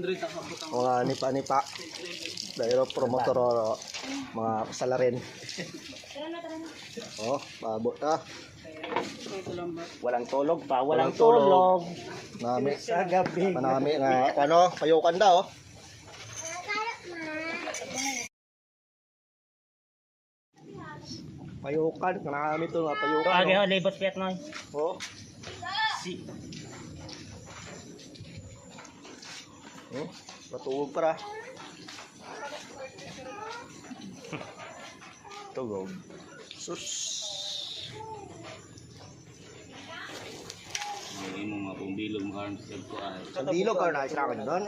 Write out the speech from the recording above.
100 ang kapot ang mga nipa-nipa. Dahil promotor o mga salarin. Oh, pabot na. ito lang ba? Walang tulog pa, Walang walang, tulog. tulog. Nami, Sa gabi. manami nga, ano, payukan daw. Payukan, marami to nga payukan. agi oh. ho, libos piat noy. Oh, Si. Oh, natulog para. Tugog. Sus. Hindi mo mapumbilog mo karon sa ko ay. Sa bilog ka na, ka doon.